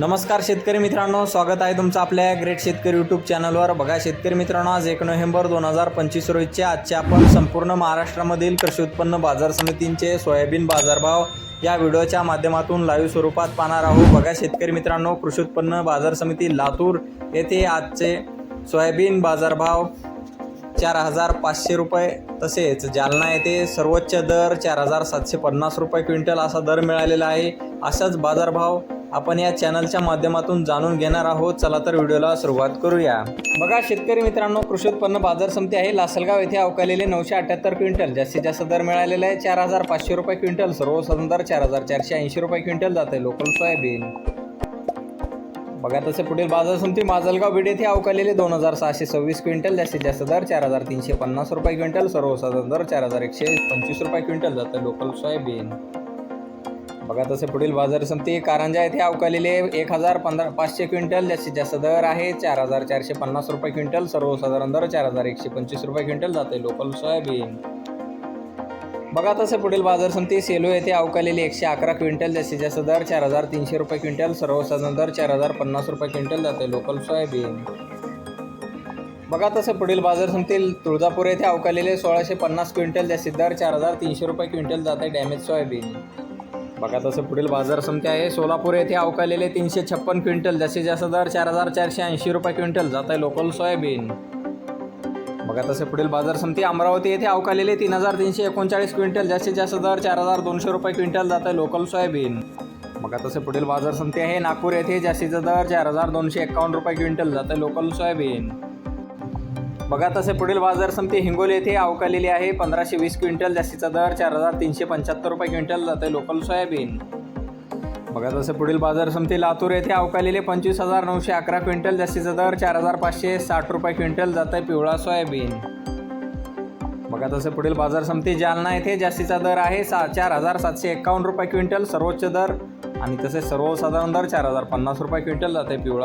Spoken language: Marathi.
नमस्कार शेतकरी मित्रांनो स्वागत आहे तुमचं आपल्या ग्रेट शेतकरी यूट्यूब चॅनलवर बघा शेतकरी मित्रांनो आज एक नोव्हेंबर दोन हजार पंचवीस रोजचे आजचे आपण संपूर्ण महाराष्ट्रामधील कृषी उत्पन्न बाजार समितींचे सोयाबीन बाजारभाव या व्हिडिओच्या माध्यमातून लाईव्ह स्वरूपात पाहणार आहोत. बघा शेतकरी मित्रांनो कृषी उत्पन्न बाजार समिती लातूर येथे आजचे सोयाबीन बाजारभाव चार हजार पाचशे रुपये तसेच जालना येथे सर्वोच्च दर चार हजार सातशे पन्नास रुपये क्विंटल असा दर मिळालेला आहे. असाच बाजारभाव आपण या चॅनलच्या माध्यमातून जाणून घेणार आहोत. चला तर व्हिडिओला सुरुवात करूया. बघा शेतकरी मित्रांनो कृषी उत्पन्न बाजार समिती आहे लासलगाव येथे अवकालेले नऊशे अठ्याहत्तर क्विंटल जास्तीत जास्त दर मिळालेला आहे चार हजार पाचशे रुपये क्विंटल सर्वसाधारण दर चार हजार चारशे ऐंशी रुपये क्विंटल जाते लोकल सोयाबीन. बघा तसे पुढील बाजार समिती माजलगाव बीड येथे अवकालेले दोन हजार सहाशे सव्वीस क्विंटल जास्तीत जास्त दर चार हजार तीनशे पन्नास रुपये क्विंटल सर्वसाधारण दर चार हजार एकशे पंचवीस रुपये क्विंटल जातं लोकल सोयाबीन. बघा तसे पुढील बाजार समिती कारंजा येथे अवकालेले एक हजार पंधरा पाचशे क्विंटल जास्तीत जास्त दर आहे. चार हजार चारशे पन्नास रुपये क्विंटल सर्वसाधारण दर चार हजार एकशे पंचवीस रुपये क्विंटल जाते लोकल सोयाबीन. बघा तसे पुढील बाजार समिती सेलो येथे अवकालेली एकशे अकरा क्विंटल जास्तीत जास्त दर चार हजार तीनशे रुपये क्विंटल सर्वसाधारण दर चार हजार पन्नास रुपये क्विंटल जाते लोकल सोयाबीन. बघा तसे पुढील बाजार समिती तुळजापूर येथे अवकालेले सोळाशे पन्नास क्विंटल जास्तीत दर चार हजार तीनशे रुपये क्विंटल जाते डॅमेज सोयाबीन. बघा तसं पुढील बाजार समिती आहे. सोलापूर येथे अवकालेले तीनशे छप्पन क्विंटल जास्तीत जास्त दर चार हजार चारशे ऐंशी रुपये क्विंटल जात आहे लोकल सोयाबीन. बघा तसे पुढील बाजार समिती अमरावती येथे अवकालेले तीन हजार तीनशे एकोणचाळीस क्विंटल जास्तीत जास्त दर चार हजार दोनशे रुपये क्विंटल जात आहे लोकल सोयाबीन. बघा तसे पुढील बाजार समिती आहे. नागपूर येथे जास्तीचा दर चार हजार दोनशे एकावन्न रुपये क्विंटल जात आहे लोकल सोयाबीन. बघा तसे पुढील बाजार समिती हिंगोली येथे अवकालेली आहे. पंधराशे वीस क्विंटल जास्तीचा दर चार हजार तीनशे पंच्याहत्तर रुपये क्विंटल जाते लोकल सोयाबीन. बघा तसे पुढील बाजार समिती लातूर येथे अवकालेले पंचवीस हजार नऊशे अकरा क्विंटल जास्तीचा दर चार हजार पाचशे साठ रुपये क्विंटल जाते आहे पिवळा सोयाबीन. बघा तसे पुढील बाजार समिती जालना येथे जास्तीचा दर आहे सा चार हजार सातशे एकावन्न रुपये क्विंटल सर्वोच्च दर आणि तसेच सर्वसाधारण दर चार हजार पन्नास रुपये क्विंटल जाते पिवळा